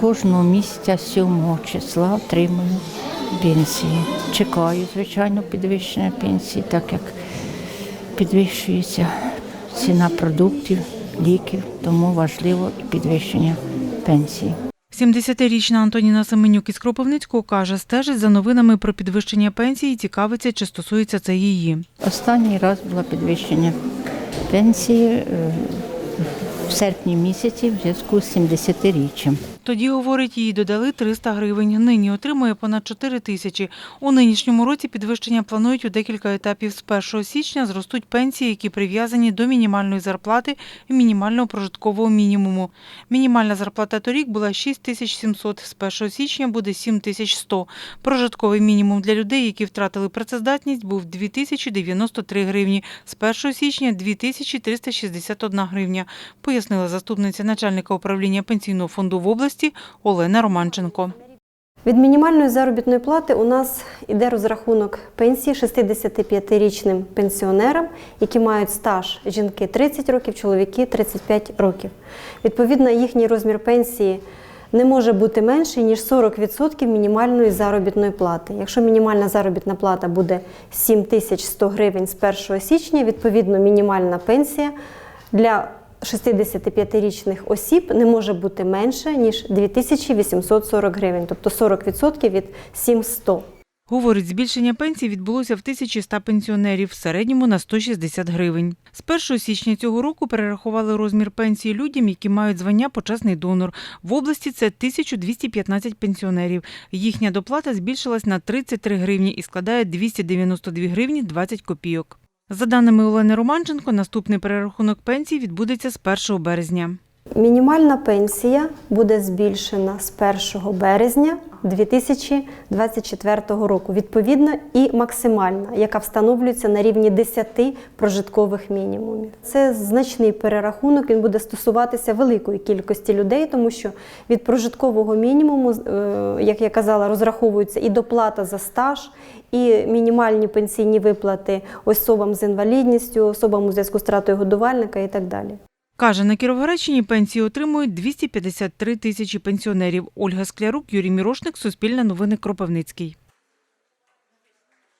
Кожного місяця 7 числа отримую пенсії. Чекаю, звичайно, підвищення пенсії, так як підвищується ціна продуктів, ліків, тому важливо і підвищення пенсії. 70-річна Антоніна Семенюк із Кропивницького каже, стежить за новинами про підвищення пенсії і цікавиться, чи стосується це її. Останній раз було підвищення пенсії е, в серпні місяці в зв'язку з 70-річчям. Тоді, говорить, їй додали 300 гривень. Нині отримує понад 4 тисячі. У нинішньому році підвищення планують у декілька етапів. З 1 січня зростуть пенсії, які прив'язані до мінімальної зарплати і мінімального прожиткового мінімуму. Мінімальна зарплата торік була 6700, з 1 січня буде 7100. Прожитковий мінімум для людей, які втратили працездатність, був 2093 гривні, з 1 січня 2361 гривня, пояснила заступниця начальника управління пенсійного фонду в області Олена Романченко. Від мінімальної заробітної плати у нас іде розрахунок пенсії 65-річним пенсіонерам, які мають стаж жінки 30 років, чоловіки 35 років. Відповідно, їхній розмір пенсії не може бути менший, ніж 40% мінімальної заробітної плати. Якщо мінімальна заробітна плата буде 7100 гривень з 1 січня, відповідно, мінімальна пенсія для 65-річних осіб не може бути менше, ніж 2840 гривень, тобто 40% від 7100. Говорить, збільшення пенсії відбулося в 1100 пенсіонерів, в середньому на 160 гривень. З 1 січня цього року перерахували розмір пенсії людям, які мають звання почесний донор. В області це 1215 пенсіонерів. Їхня доплата збільшилась на 33 гривні і складає 292 гривні 20 копійок. За даними Олени Романченко, наступний перерахунок пенсії відбудеться з 1 березня. Мінімальна пенсія буде збільшена з 1 березня 2024 року. Відповідно, і максимальна, яка встановлюється на рівні 10 прожиткових мінімумів. Це значний перерахунок. Він буде стосуватися великої кількості людей, тому що від прожиткового мінімуму, е, як я казала, розраховується і доплата за стаж, і мінімальні пенсійні виплати особам з інвалідністю, особам у зв'язку з втратою годувальника і так далі. Каже, на Кіровоградщині пенсії отримують 253 тисячі пенсіонерів. Ольга Склярук, Юрій Мірошник, Суспільне новини Кропивницький.